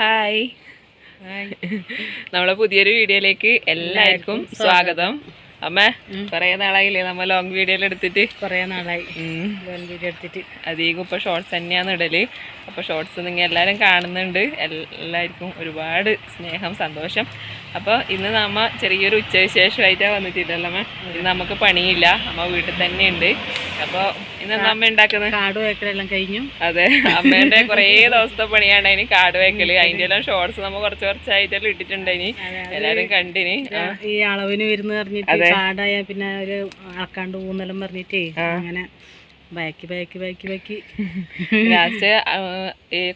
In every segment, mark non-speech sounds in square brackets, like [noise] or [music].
Hi. നമ്മളെ പുതിയൊരു വീഡിയോയിലേക്ക് എല്ലാവർക്കും സ്വാഗതം. അമ്മ കൊറേ നാളായില്ലേ നമ്മ ലോങ് വീഡിയോയിൽ എടുത്തിട്ട്? കൊറേ നാളായി. ലോങ് വീഡിയോ എടുത്തിട്ട്. അധികം ഇപ്പൊ ഷോർട്സ് തന്നെയാണ് ഇടൽ. അപ്പൊ ഷോർട്സ് നിങ്ങൾ എല്ലാവരും കാണുന്നുണ്ട്. എല്ലാവർക്കും ഒരുപാട് സ്നേഹം സന്തോഷം. അപ്പൊ ഇന്ന് നമ്മ ചെറിയൊരു ഉച്ചവിശേഷമായിട്ടാണ് വന്നിട്ടില്ലല്ലോ അമ്മ. ഇന്ന് നമുക്ക് പണിയില്ല. അമ്മ വീട്ടിൽ തന്നെ ഉണ്ട് അപ്പോൾ ഇന്ന് അമ്മ ഉണ്ടാക്കുന്നത്? കാട് വേക്കലെല്ലാം കഴിഞ്ഞു. അതെ അമ്മേന്റെ കുറേ ദിവസത്തെ പണിയാണ് അതിന് കാട് വെക്കൽ. അതിന്റെ എല്ലാം ഷോർട്സ് നമ്മ കുറച്ച് കുറച്ചായിട്ടെല്ലാം ഇട്ടിട്ടുണ്ടായിനി എല്ലാരും കണ്ടിന്. ഈ അളവിന് വരുന്ന പറഞ്ഞിട്ട് കാടായ പിന്നെ ഒരു അളക്കാണ്ട് ഊന്നെല്ലാം പറഞ്ഞിട്ടേ അങ്ങനെ ബാക്കി ബാക്കി ബാക്കി ബാക്കി. [laughs] ലാസ്റ്റ്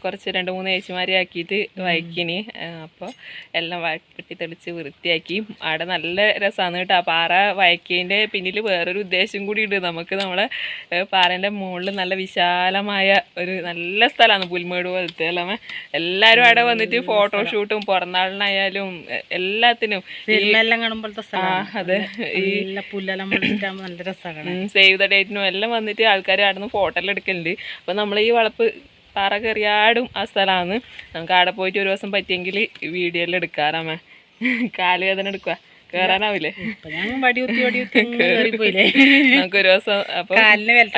കുറച്ച് രണ്ട് മൂന്ന് ഏച്ചിമാരെ ആക്കിയിട്ട് വയക്കിനി അപ്പോൾ എല്ലാം വെട്ടി തെളിച്ച് വൃത്തിയാക്കി. അവിടെ നല്ല രസമാണ് കേട്ടോ. ആ പാറ വയക്കിന്റെ പിന്നിൽ വേറൊരു ഉദ്ദേശം കൂടി ഉണ്ട് നമുക്ക് നമ്മളെ പാറേന്റെ മുകളിൽ നല്ല വിശാലമായ ഒരു നല്ല സ്ഥലമാണ്. പുൽമേട് പോലത്തെ അല്ലേ? എല്ലാവരും അവിടെ വന്നിട്ട് ഫോട്ടോഷൂട്ടും പിറന്നാളിനായാലും എല്ലാത്തിനും. കാണുമ്പോഴത്തെ അതെ. ഈ സേവ് ദ ഡേറ്റിനും എല്ലാം വന്നിട്ട് ആൾക്കാർ അവിടെ നിന്ന് ഫോട്ടോ എല്ലാം എടുക്കലുണ്ട്. അപ്പം നമ്മൾ ഈ വളപ്പ് പാറ കയറിയാടും ആ സ്ഥലമാണ്. നമുക്ക് അവിടെ പോയിട്ട് ഒരു ദിവസം പറ്റിയെങ്കിൽ വീഡിയോയിൽ എടുക്കാറാമേ കാലുവേദന എടുക്കുക കേറാനാവില്ലേ? നമുക്ക് ഒരു ദിവസം അപ്പൊ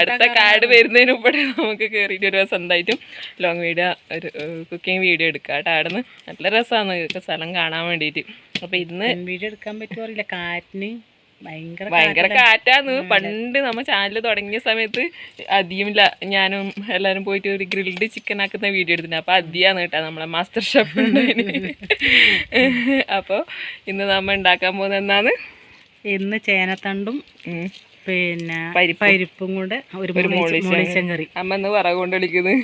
അടുത്ത കാട് വരുന്നതിന് മുമ്പേ നമുക്ക് കേറിയിട്ട് ഒരു ദിവസം എന്തായിട്ടും ലോങ് വീഡിയോ ഒരു കുക്കിംഗ് വീഡിയോ എടുക്കാം കേട്ടോ അവിടെ നല്ല രസമാണ് സ്ഥലം കാണാൻ വേണ്ടിയിട്ട്. അപ്പൊ ഇന്ന് വീഡിയോ എടുക്കാൻ പറ്റുമോ അറിയില്ല. കാറ്റിന് ഭയങ്കര കാറ്റാന്ന് പണ്ട് നമ്മ ചാനൽ തുടങ്ങിയ സമയത്ത് അധികം ല- ഞാനും എല്ലാരും പോയിട്ട് ഒരു ഗ്രിൽഡ് ചിക്കൻ ആക്കുന്ന വീഡിയോ എടുത്തിട്ടുണ്ട് അപ്പൊ അധികമാണ് കേട്ടാ നമ്മളെ മാസ്റ്റർ ഷെഫ് അപ്പോൾ ഇന്ന് നമ്മ ഉണ്ടാക്കാൻ പോകുന്നത് എന്നാണ്? ഇന്ന് ചേനത്തണ്ടും. പിന്നെ പരിപ്പും. കൂടെ ഒരു മുളിച്ചൻ കറി. അമ്മ ഇന്ന് വറ കൊണ്ട് വിളിക്കുന്നത്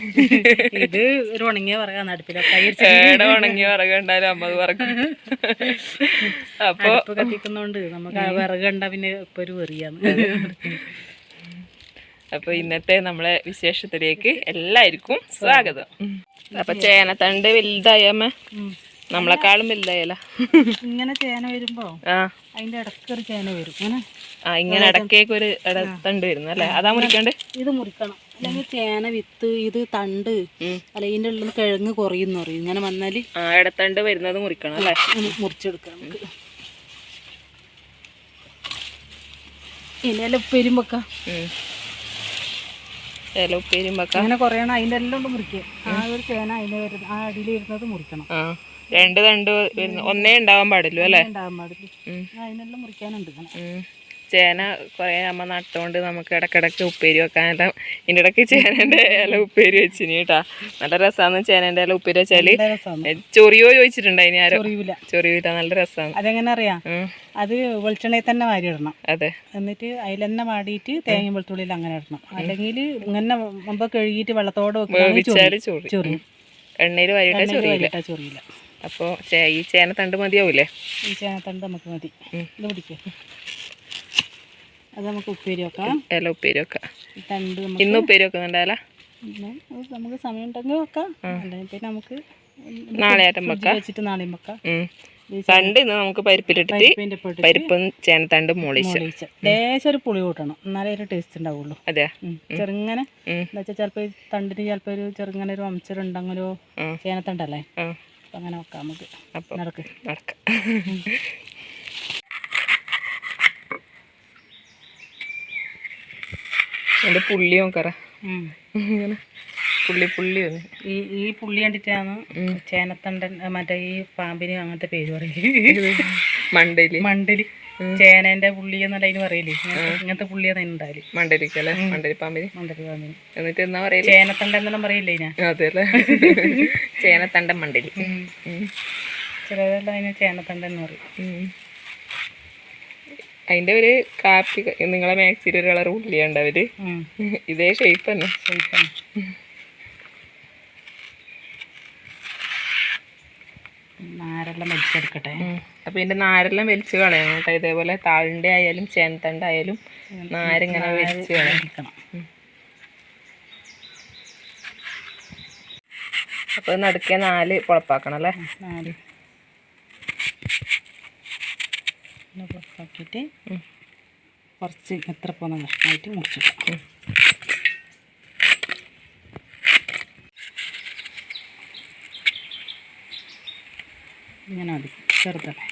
ഇത് ഒരു ഉണങ്ങിയ പറയാ അടുപ്പിലൊക്കെ ഏടെ ഉണങ്ങിയ വിറക് ഉണ്ടായാലും അമ്മ വറക്കും. അപ്പൊ കത്തിക്കുന്നോണ്ട് നമുക്ക് ആ വിറക് കണ്ട പിന്നെ ഇപ്പൊ ഒരു വെറിയാന്ന് അപ്പൊ ഇന്നത്തെ നമ്മളെ വിശേഷത്തിലേക്ക് എല്ലാവർക്കും സ്വാഗതം. അപ്പൊ ചേനത്തണ്ട് വലുതായി അമ്മ. ഉം. നമ്മളെക്കാളും വലുതായാല ഇങ്ങനെ ചേന വരുമ്പോ അതിന്റെ ഇടക്കൊരു ചേന വരും. ആ ഇങ്ങനെ ഇടക്കേക്ക് ഒരു ഇടത്തണ്ട് വരുന്നു അല്ലെ? അതാ മുറിക്കണ്ട്? ഇത് മുറിക്കണം. അല്ലെങ്കിൽ ചേന വിത്ത് ഇത് തണ്ട് അല്ല ഇതിന്റെ ഉള്ളിൽ നിന്ന് കിഴങ്ങ് കുറയുന്നു പറയും. ഇങ്ങനെ വന്നാൽ ആ ഇടത്തണ്ട് വരുന്നത് മുറിക്കണം അല്ലെ? മുറിച്ചെടുക്കണം മുറിച്ചെടുക്കാം നമുക്ക്. ഇനിയെല്ലാം ഉപ്പേരും വെക്കാം. ഇല ഉപ്പേരും വെക്കാം. അങ്ങനെ കുറയണം. അതിന്റെ എല്ലാം മുറിക്കുക ആ ഒരു ചേന അതിന് വരുന്ന ആ അടിയിൽ ഇരുന്നത് മുറിക്കണം. രണ്ട് തണ്ട് ഒന്നേ ഉണ്ടാവാൻ പാടുള്ളൂ അല്ലേ? പാടില്ല. അതിനെല്ലാം മുറിക്കാനുണ്ട് ചേന കുറേ അമ്മ നട്ടുകൊണ്ട് നമുക്ക് ഇടക്കിടക്ക് ഉപ്പേരി വെക്കാനെല്ലാം. ഇതിന്റെ ഇടയ്ക്ക് ചേനന്റെ ഇല ഉപ്പേരി വെച്ചിനി കേട്ടാ. നല്ല രസമാണ് ചേനന്റെ ഇല ഉപ്പേരി വെച്ചാൽ. ചൊറിയോ ചോദിച്ചിട്ടുണ്ടായി ആരോ? ചൊറിയില്ല ചൊറിയില്ല നല്ല രസമാണ് അതെങ്ങനെ അറിയാം? അത് വെളിച്ചെണ്ണയിൽ തന്നെ വാരി ഇടണം അതെ. എന്നിട്ട് അതിലെന്നെ വാടിയിട്ട് തേങ്ങ വെളുത്തുള്ളിയിൽ അങ്ങനെ ഇടണം. അല്ലെങ്കിൽ ഇങ്ങനെ മുമ്പ് കഴുകിയിട്ട് വെള്ളത്തോടെ വെക്കുകയാണെങ്കിൽ ചൊറി എണ്ണയിൽ വാരിയിട്ടാ ചൊറിയില്ല. അപ്പോൾ ഈ ചേന തണ്ട് മതിയാവൂലേ? ഈ ചേനത്തണ്ട് നമുക്ക് മതി. ഇത് പിടിക്കുക അത് നമുക്ക് ഉപ്പേരി വെക്കാം. ഇല ഉപ്പേരി വെക്കാം. തണ്ട് ഇന്ന് ഉപ്പേരി വെക്കുന്നുണ്ടല്ല നമുക്ക് സമയം ഉണ്ടെങ്കിൽ വെക്കാം അല്ലെങ്കിൽ പിന്നെ നമുക്ക് നാളെ ആറ്റം വെക്കാം. വെച്ചിട്ട് നാളെയും വെക്കാം. തണ്ട് ഇന്ന് നമുക്ക് പരിപ്പിലിട്ടിട്ട് പരിപ്പും ചേനത്തണ്ട് മുളിച്ച്. ലേശം ഒരു പുളി കൂട്ടണം. എന്നാലേ ഒരു ടേസ്റ്റ് ഉണ്ടാവുള്ളൂ. അതെ ചെറുങ്ങനെ. എന്താ വെച്ചാൽ ചിലപ്പോൾ തണ്ടിന് ചിലപ്പോൾ ഒരു ചെറുങ്ങനെ ഒരു വംശരുണ്ടെങ്കിലോ ഉം. ചേനത്തണ്ടല്ലേ? അപ്പം അങ്ങനെ വെക്കാം നമുക്ക്. അപ്പം നടക്ക്. നടക്കാം. എന്റെ പുള്ളി നോക്കറ ഇങ്ങനെ പുള്ളി പുള്ളി ഈ ഈ പുള്ളി കണ്ടിട്ടാണ് ചേനത്തണ്ടൻ മറ്റേ ഈ പാമ്പിന് അങ്ങനത്തെ പേര് പറയും മണ്ടലി. മണ്ടലി. ചേനേന്റെ പുള്ളി എന്നല്ല അതിന് പറയില്ലേ ഇങ്ങനത്തെ- പുള്ളിയാണ് അതിന് ഉണ്ടാവൽ മണ്ടലിക്കല്ലേ മണ്ടലി പാമ്പിന്. മണ്ടലി എന്നിട്ട് എന്നാ പറയൽ? ചേനത്തണ്ട എന്നെല്ലാം പറയില്ലേ ഞാൻ? അതെ അല്ലേ? [laughs] ചേനത്തണ്ട മണ്ടരി. ചിലതെല്ലാം അതിന് ചേനത്തണ്ട എന്ന് പറയും. അതിന്റെ ഒരു കാപ്പി നിങ്ങളെ മാക്സിയിൽ ഒരു കളർ ഉള്ളിയുണ്ട് അവർ. ഇതേ ഷേപ്പ് തന്നെ. ശരിക്കും. നാരെല്ലാം വലിച്ചെടുക്കട്ടെ. അപ്പൊ ഇതിന്റെ നാരെല്ലാം വലിച്ചു കളയണം കേട്ടോ. ഇതേപോലെ താഴിന്റെ ആയാലും ചേന്തണ്ട ആയാലും നാരിങ്ങനെ വലിച്ചു കളയണം. എടുക്കണം അപ്പൊ നടുക്കെ നാല് പൊളപ്പാക്കണം അല്ലേ? നാല്. ഉം. കുറച്ച് എത്ര പോകുന്ന കഷ്ണമായിട്ട് മുറിച്ചിടാം. ഇങ്ങനെ മതി ചെറുതല്ലേ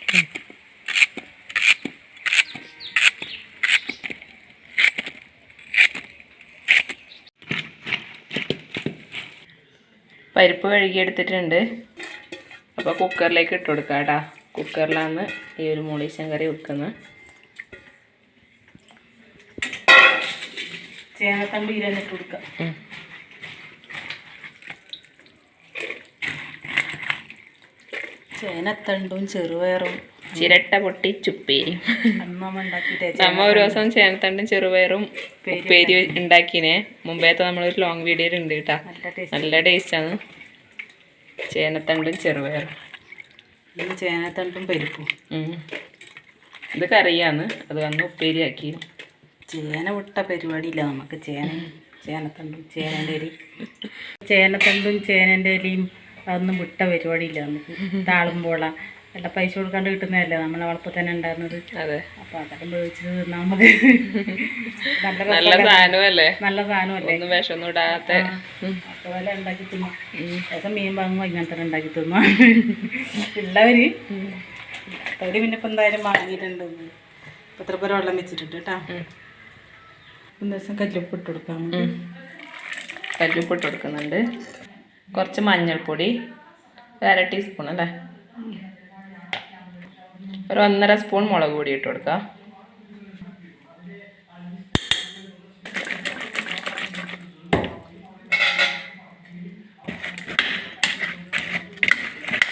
പരിപ്പ് കഴുകിയെടുത്തിട്ടുണ്ട് അപ്പോൾ കുക്കറിലേക്ക് ഇട്ട് കൊടുക്കാം കേട്ടോ. കുക്കറിലാണ് ഈ ഒരു മുളീശൻ കറി വെക്കുന്നത്. ചേനത്തണ്ട് ഇരന്നിട്ട് കൊടുക്കാം. ചേനത്തണ്ടും ചെറുപയറും ചിരട്ട പൊട്ടി ചുപ്പേരി. നമ്മ ഒരു ദിവസം ചേനത്തണ്ടും ചെറുപയറും ഉപ്പേരി ഉണ്ടാക്കിനെ. മുമ്പേത്തെ നമ്മളൊരു ലോങ് വീഡിയോ ഉണ്ട് കേട്ടോ. നല്ല ടേസ്റ്റ് നല്ല ടേസ്റ്റാണ് ചേനത്തണ്ടും ചെറുപയറും. ചേനത്തണ്ടും പരിപ്പും. ഇത് കറിയാണ്. അത് വന്ന് ഉപ്പേരിയാക്കി ചേന വിട്ട പരിപാടിയില്ല. നമുക്ക് ചേന ചേനത്തണ്ടും ചേനന്റെ ഇലയും ചേനത്തണ്ടും ചേനന്റെ ഇലയും അതൊന്നും വിട്ട പരിപാടിയില്ല നമുക്ക്. താളുമ്പോള. എല്ലാം പൈസ കൊടുക്കാണ്ട് കിട്ടുന്നതല്ലേ? നമ്മളെ വളപ്പ് തന്നെ ഉണ്ടായിരുന്നത്. അപ്പൊ അതെല്ലാം ഉപയോഗിച്ചിട്ട് തിന്നാൽ നമുക്ക് നല്ല സാധനമല്ലേ? നല്ല സാധനമല്ലേ? അതെല്ലാം ഉണ്ടാക്കി തിന്നാം. രസം മീൻ വാങ്ങുമ്പോൾ ഇങ്ങനെ തന്നെ ഉണ്ടാക്കി തിന്നാം. ഉള്ളവര് അവർ പിന്നെ ഇപ്പൊ എന്തായാലും വാങ്ങിയിട്ടുണ്ട്. ഇപ്പം എത്ര പേര് വെള്ളം വെച്ചിട്ടുണ്ട് കേട്ടാ. ഒരു ദിവസം കല്ലുപ്പിട്ട് കൊടുക്കാം കല്ലുപ്പിട്ട് കൊടുക്കുന്നുണ്ട്. കുറച്ച് മഞ്ഞൾപ്പൊടി അര ടീസ്പൂൺ അല്ലേ? ഒരു ഒന്നര സ്പൂൺ മുളക് പൊടി ഇട്ട് കൊടുക്കുക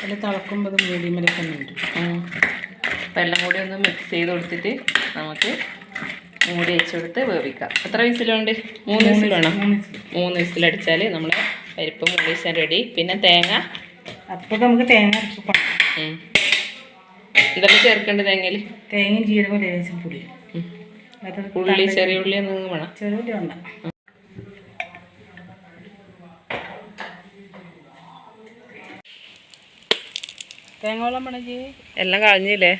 അതിൽ തിളക്കുമ്പോൾ. അപ്പം എല്ലാം കൂടി ഒന്ന് മിക്സ് ചെയ്ത് കൊടുത്തിട്ട് നമുക്ക് മൂടി വെച്ച് കൊടുത്ത് വേവിക്കാം. എത്ര വിസിലുണ്ട്? മൂന്ന് വിസിൽ വേണം? മൂന്ന് വിസിലടിച്ചാൽ നമ്മൾ പരിപ്പ് മൂളീശൻ റെഡി പിന്നെ തേങ്ങ. അപ്പോൾ നമുക്ക് തേങ്ങ. എന്തെല്ലാം ചേർക്കേണ്ടത് തേങ്ങയിൽ തേങ്ങയും ജീരകവും ലേശം പുളി. ഉള്ളി ചെറിയ ഉള്ളി ഒന്നും വേണം. ചെറിയ ഉള്ളി തേങ്ങ വെള്ളം വേണമെങ്കിൽ എല്ലാം കളഞ്ഞില്ലേ?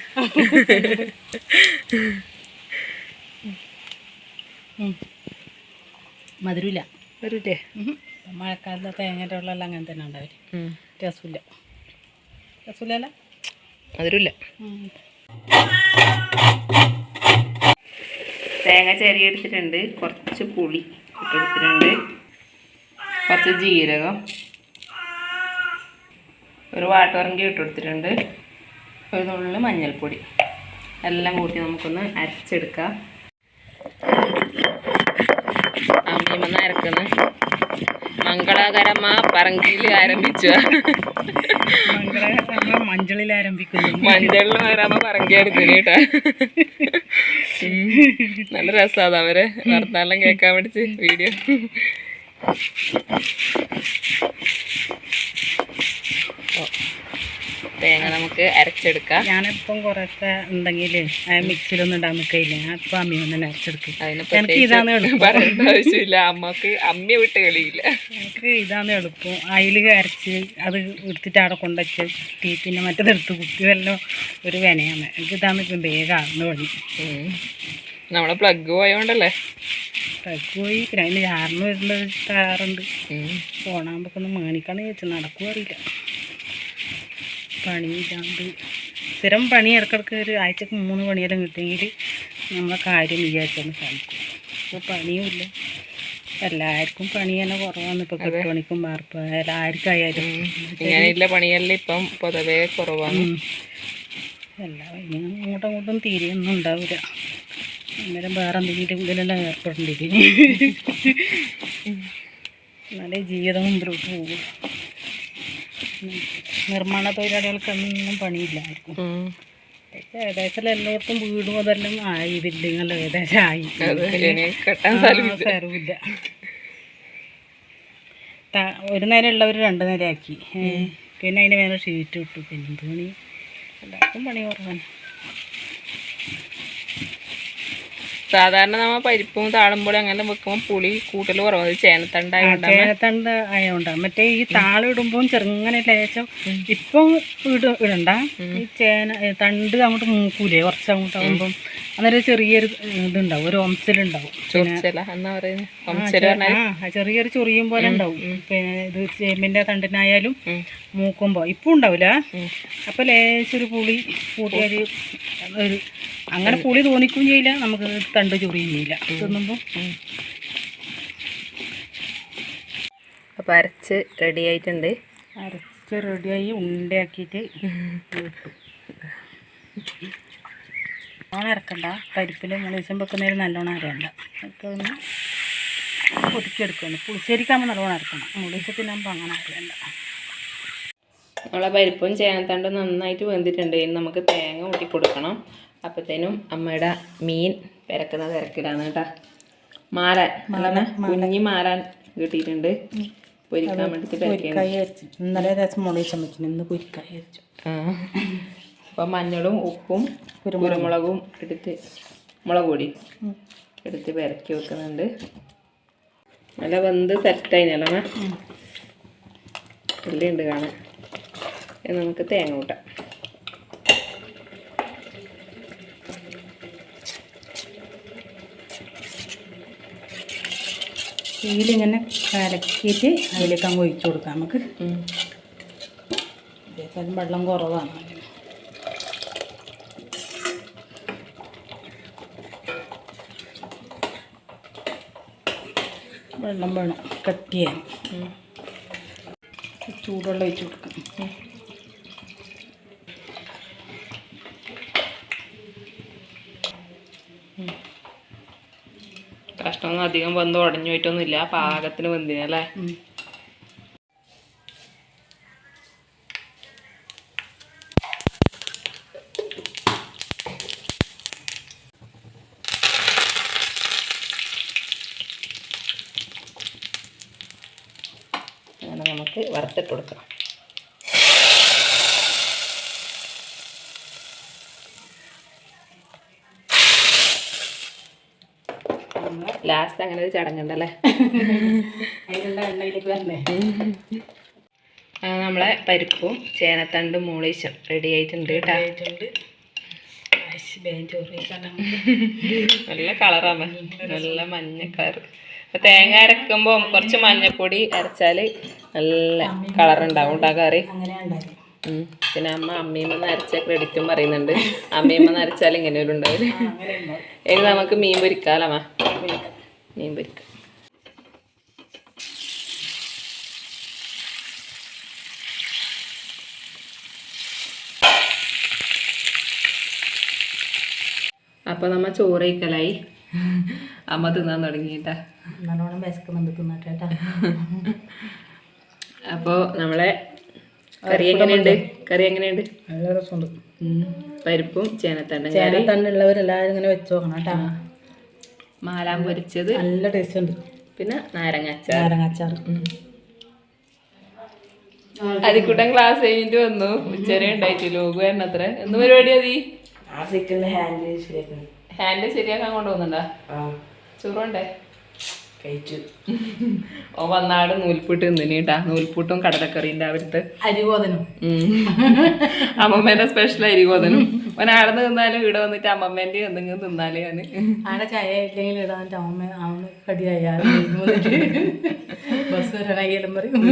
മധുരമില്ല. വരൂലേ മഴക്കാലത്ത് തേങ്ങയുടെ വെള്ളമെല്ലാം അങ്ങനെ തന്നെ ഉണ്ടാവും രസമില്ല. രസമില്ല അതിരില്ല തേങ്ങ ചെറിയ എടുത്തിട്ടുണ്ട്. കുറച്ച് പുളി ഇട്ടെടുത്തിട്ടുണ്ട്. കുറച്ച് ജീരകം. ഒരു വാട്ടുറങ്കി ഇട്ടെടുത്തിട്ടുണ്ട്. ഒരു നുള്ളിൽ മഞ്ഞൾപ്പൊടി. എല്ലാം കൂട്ടി നമുക്കൊന്ന് അരച്ചെടുക്കാം. അമ്മീമെന്ന് അരക്കുന്നു മംഗളകരമ പറങ്കിൽ ആരംഭിച്ചു. മഞ്ചളിൽ ആരംഭിക്കുന്നു. മഞ്ചളിൽ വരാമ പറങ്കിയെടുത്തിന് കേട്ടാ. നല്ല രസാണ് അവരെ. വർത്താനം കേക്കാൻ പഠിച്ച് വീഡിയോ തേങ്ങ നമുക്ക് അരച്ചെടുക്കാം. ഞാനിപ്പം കുറേശ്ശെ ഉണ്ടെങ്കിൽ മിക്സിയിലൊന്നും ഇടാൻ നിൽക്കില്ല ഞാൻ അമ്മ തന്നെ അരച്ചെടുക്കും. എനിക്ക് ഇതാണ്. പറയേണ്ട ആവശ്യമില്ല. അമ്മയ്ക്ക് അമ്മ വിട്ട് കളിയില്ല. എനിക്ക് ഇതാണ് എളുപ്പം അതിൽ അരച്ച് അത് എടുത്തിട്ട് അവിടെ കൊണ്ടുവച്ച് തീ പിന്നെ മറ്റേതെടുത്ത് കുത്തി വല്ലോ ഒരു വിനയാണ് എനിക്ക് ഇതാണ് ഇപ്പം വേഗം ആകുന്ന പണി. നമ്മളെ പ്ലഗ് പോയോണ്ടല്ലേ? ട്രക്ക് പോയി. പിന്നെ അതിന് ചാറിന് വരുന്ന താറുണ്ട് ഉം. പോണാകുമ്പോൾ ഒന്ന് മേണിക്കാന്ന് ചോദിച്ചാൽ നടക്കും അറിയില്ല. പണിയില്ലാണ്ട് സ്ഥിരം പണി ഇടക്കിടക്ക് ഒരു ആഴ്ചക്ക് മൂന്ന് പണിയെല്ലാം കിട്ടിയെങ്കിൽ നമ്മളെ കാര്യം വിചാരിച്ചൊന്ന് സാധിക്കും. ഇപ്പോൾ പണിയുമില്ല എല്ലാവർക്കും പണി തന്നെ കുറവാണ് ഇപ്പോൾ കെട്ടുപണിക്കും വാർപ്പ് എല്ലാവർക്കായാലും ഇങ്ങനെയുള്ള പണിയെല്ലാം ഇപ്പം പൊതുവേ കുറവാണ്. എല്ലാ ഇനി അങ്ങോട്ടും അങ്ങോട്ടും തീരെയൊന്നും ഉണ്ടാവില്ല. അന്നേരം വേറെ എന്തെങ്കിലും ഇതിലെല്ലാം ഏർപ്പെടേണ്ടി എന്നാലേ ജീവിതം മുമ്പിലോട്ട് പോകും. നിർമ്മാണ തൊഴിലാളികൾക്കൊന്നും പണിയില്ല ആർക്കും ഏകദേശം എല്ലായിടത്തും വീടും അതെല്ലാം ആയി ബിൽഡിങ്ങൾ ഏകദേശം ആയി. സ്ഥലമില്ല ഒരു നേരം ഉള്ളവർ രണ്ട് നേരം ആക്കി പിന്നെ അതിന് വേറെ ഷീറ്റ് ഇട്ടു. പിന്നെ പണി? എല്ലാവർക്കും പണി കുറവാണ്. സാധാരണ നമ്മൾ പരിപ്പും താളുമ്പോഴും അങ്ങനെ വെക്കുമ്പോൾ പുളി കൂട്ടൽ കുറവ്. ചേനത്തണ്ട ചേനത്തണ്ട് ആയതുകൊണ്ടാണ് മറ്റേ ഈ താളിടുമ്പോൾ ചെറുങ്ങനെ ലേശം ഇപ്പം ഇട ഇടണ്ട. ഈ ചേന തണ്ട് അങ്ങോട്ട് മൂക്കൂലേ കുറച്ച് അങ്ങോട്ട് ആകുമ്പം അന്നേരം ചെറിയൊരു ഇതുണ്ടാവും ഒരു ഒംസലുണ്ടാവും. ചെറിയൊരു ചൊറിയും പോലെ ഉണ്ടാവും. പിന്നെ ഇത് ചേമ്പിന്റെ തണ്ടിനായാലും മൂക്കുമ്പോ. ഇപ്പൊ ഉണ്ടാവില്ല അപ്പൊ ലേശൊരു പുളി കൂട്ടിയൊരു ഒരു അങ്ങനെ പുളി തോന്നിക്കുകയും ചെയ്യില്ല. നമുക്ക് തണ്ട് ചൊറിയും ചെയ്യില്ല. തിന്നുമ്പോൾ അപ്പോൾ അരച്ച് റെഡി ആയിട്ടുണ്ട്. അരച്ച് റെഡിയായി ഉണ്ടയാക്കിയിട്ട് നല്ലോണം അരക്കണ്ട. പരിപ്പിൽ നമ്മൾ മുളീസം വെക്കുന്നതിൽ നല്ലോണം അരയണ്ട. ഒക്കെ ഒന്ന് പുളിശ്ശേരിക്കാകുമ്പോൾ നല്ലോണം അരക്കണം. മുളിച്ചത്തിനാകുമ്പോൾ അങ്ങനെ അരയണ്ട. നമ്മളെ പരിപ്പും ചേനത്തണ്ട് നന്നായിട്ട് വെന്തിട്ടുണ്ട്. ഇനി നമുക്ക് തേങ്ങ ഊട്ടി കൊടുക്കണം. അപ്പോഴത്തേനും അമ്മയുടെ മീൻ പെരക്കുന്ന തിരക്കിലാണ് കേട്ടോ. മാറാൻ അല്ലാതെ കുഞ്ഞി മാറാൻ കിട്ടിയിട്ടുണ്ട്. പൊരിക്കാൻ വേണ്ടിയിട്ട് ഇന്നലെ ദിവസം മുളീസം വെച്ചിട്ടുണ്ട് ഇന്ന് പൊരിക്കായി അരച്ചു. അപ്പോൾ മഞ്ഞളും ഉപ്പും കുരുമുളകും. എടുത്ത് മുളക് പൊടി എടുത്ത് പെരക്കി വെക്കുന്നുണ്ട്. നല്ല വെന്ത് സെറ്റായി നിലമ ഉള്ളിയുണ്ട് കാണാൻ. നമുക്ക് തേങ്ങ കൂട്ടാം. ഇങ്ങനെ കലക്കിയിട്ട് അതിലേക്ക് അങ്ങ് ഒഴിച്ചു കൊടുക്കാം നമുക്ക്. വെള്ളം കുറവാണ്. വെള്ളം വേണം. കട്ട് ചെയ്യാൻ. ചൂടുവെള്ളം ഒഴിച്ചു കൊടുക്കാം. കഷ്ണമൊന്നും അധികം വന്ന് ഉടഞ്ഞു പോയിട്ടൊന്നുമില്ല. പാകത്തിന് വെന്തിനല്ലേ ഉം. അങ്ങനെ നമുക്ക് കൊടുക്കണം. ലാസ്റ്റ് അങ്ങനെ ഒരു ചടങ്ങുണ്ടല്ലേ? അതിനുള്ള എണ്ണയിലേക്ക് വരണേ ആ, നമ്മളെ പരിപ്പും ചേനത്തണ്ടും മൂളീശും റെഡി ആയിട്ടുണ്ട് കേട്ടോ. നല്ല കളറാണ്. നല്ല മഞ്ഞ കളർ തേങ്ങ അരക്കുമ്പോൾ കുറച്ച് മഞ്ഞപ്പൊടി അരച്ചാൽ നല്ല കളർ ഉണ്ടാവും കേട്ടോ കറി. പിന്നെ അമ്മ അമ്മീമ്മ നരച്ച ക്രെഡിറ്റും പറയുന്നുണ്ട്. അമ്മീമ്മ നരച്ചാൽ ഇങ്ങനെ ഒരു ഉണ്ടാവില്ല ഇനി നമുക്ക് മീൻ പൊരിക്കാലമ്മ മീൻ പൊരിക്കാം. അപ്പോൾ നമ്മ ചോറ് കഴിക്കലായി അമ്മ തിന്നാൻ തുടങ്ങിയിട്ടാ. നല്ലോണം വിശക്കുന്നുണ്ട് തിന്നിട്ടേട്ടാ അപ്പോൾ നമ്മളെ കറി എങ്ങനെയുണ്ട്? കറി എങ്ങനെയുണ്ട്? നല്ല രസമുണ്ട്. പരിപ്പും ചേനത്തണ്ടും ചേനത്തണ്ടുള്ളവരെല്ലാവരും ഇങ്ങനെ വെച്ച് നോക്കണം കേട്ടാ. മാലാം പൊരിച്ചത്. നല്ല ടേസ്റ്റ് ഉണ്ട്. പിന്നെ നാരങ്ങ അച്ചാർ. നാരങ്ങാച്ചാർ അതിക്കൂട്ടം ക്ലാസ് കഴിഞ്ഞിട്ട് വന്നു. ഉച്ചവരെ ഉണ്ടായിട്ട് ലോഗു അത്ര എന്ത് പരിപാടി അതി ഹാൻഡ് ശരിയാക്കാൻ കൊണ്ടുപോകുന്നുണ്ടാ? ആ. ചോറുണ്ടേ? കഴിച്ചു. ഓ വന്നാട് നൂൽപുട്ട് തിന്നിട്ടാ നൂൽപുട്ടും കടലക്കറിന്റെ അവിടുത്തെ അരികോതനും അമ്മമ്മേന്റെ സ്പെഷ്യൽ അരികോതനും ഓൻ ആടെ തിന്നാലും ഇവിടെ വന്നിട്ട് അമ്മമ്മേന്റെ എന്തെങ്കിലും തിന്നാലേ അവന് ആടെ ചായ ഇല്ലെങ്കിൽ ഇടാൻ അമ്മ അവന് കടിയായ. ബസ് വരാനായാലും പറയും.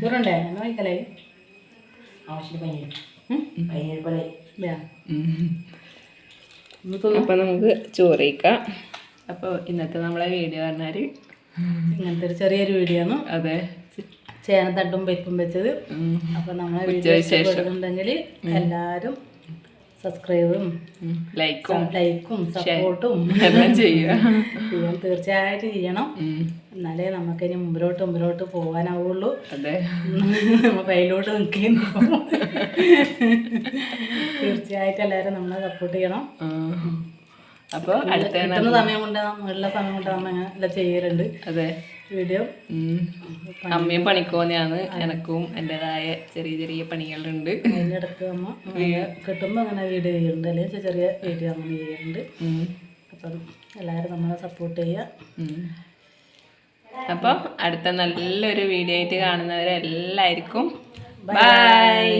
ചോറുണ്ടേ? എന്നാ വയ്ക്കലേ ആവശ്യം പയ്യൻ പയ്യൻ പോലെ അപ്പൊ നമുക്ക് ചോറ് കഴിക്കാം. അപ്പോൾ ഇന്നത്തെ നമ്മളെ വീഡിയോ പറഞ്ഞാൽ ഇങ്ങനത്തെ ഒരു ചെറിയൊരു വീഡിയോ ആണ്. അതെ. ചേന തട്ടും പരിപ്പും വെച്ചത്. അപ്പോൾ അപ്പൊ നമ്മളെ വീഡിയോ ഇഷ്ടപ്പെടുന്നുണ്ടെങ്കിൽ എല്ലാവരും സബ്സ്ക്രൈബും ലൈക്കും ലൈക്കും സപ്പോർട്ടും എല്ലാം ചെയ്യുക. [laughs] ചെയ്യാൻ തീർച്ചയായിട്ടും ചെയ്യണം. എന്നാലേ നമുക്ക് ഇനി മുമ്പിലോട്ട് മുമ്പിലോട്ട് പോകാനാവുള്ളൂ അതെ. നമ്മൾ [laughs] കയ്യിലോട്ട് നിൽക്കുന്നു [laughs] തീർച്ചയായിട്ടും എല്ലാവരും നമ്മളെ സപ്പോർട്ട് ചെയ്യണം. അപ്പോൾ അടുത്ത സമയം കൊണ്ട് ഉള്ള സമയം കൊണ്ട് നമ്മൾ അങ്ങനെ എല്ലാം ചെയ്യലുണ്ട്. അതെ. വീഡിയോ. അമ്മയും പണിക്കോന്നെയാണ് എനക്കും എന്റെതായ ചെറിയ ചെറിയ പണികളുണ്ട്. അതിനിടക്ക് അമ്മ കിട്ടുമ്പോൾ അങ്ങനെ വീഡിയോ ചെയ്യുന്നുണ്ട്. അല്ലെങ്കിൽ ചെറിയ വീഡിയോ അങ്ങനെ ചെയ്യുന്നുണ്ട്. അപ്പം എല്ലാവരും നമ്മളെ സപ്പോർട്ട് ചെയ്യ അപ്പൊ അപ്പോൾ അടുത്ത നല്ലൊരു വീഡിയോ ആയിട്ട് കാണുന്നവരെ എല്ലാവർക്കും ബൈ